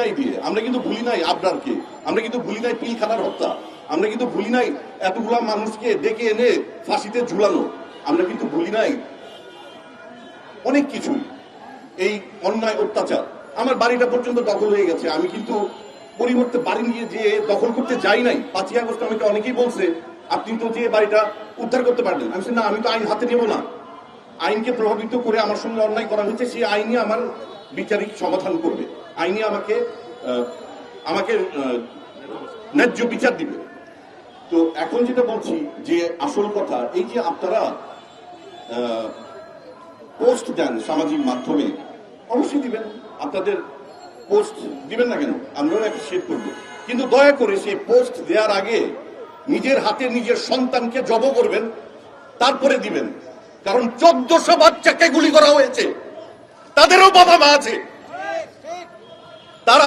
নাই দিয়ে আমরা কিন্তু ভুলি নাই আবরারকে। আমরা কিন্তু ভুলি নাই পিলখানার হত্যা। আমরা কিন্তু ভুলি নাই এতগুলা মানুষকে ডেকে এনে ফাঁসিতে ঝুলানো। আমরা কিন্তু ভুলি নাই অনেক কিছু এই অন্যায় অত্যাচার। আমার বাড়িটা পর্যন্ত দখল হয়ে গেছে। আমি কিন্তু পরিবর্তে বাড়ি নিয়ে যে দখল করতে যাই নাই। পাঁচই আগস্ট আমাকে অনেকেই বলছে, আপনি তো যে বাড়িটা উদ্ধার করতে পারবেন আমি না, আমি তো আইন হাতে নেব না। আইনকে প্রভাবিত করে আমার সঙ্গে অন্যায় করা হয়েছে, সেই আইনই আমার বিচারিক সমাধান করবে। আইনই আমাকে আমাকে ন্যায্য বিচার দিবে। তো এখন যেটা বলছি যে আসল কথা, এই যে আপনারা পোস্ট দেন সামাজিক মাধ্যমে, অবশ্যই দিবেন। আপনাদের পোস্ট দিবেন না কেন? আমরাও অ্যাপ্রিসিয়েট করব। কিন্তু দয়া করে সেই পোস্ট দেওয়ার আগে নিজের হাতে নিজের সন্তানকে জব করবেন, তারপরে দিবেন। কারণ চোদ্দশো বাচ্চাকে গুলি করা হয়েছে। তাদেরও বাবা মা আছে।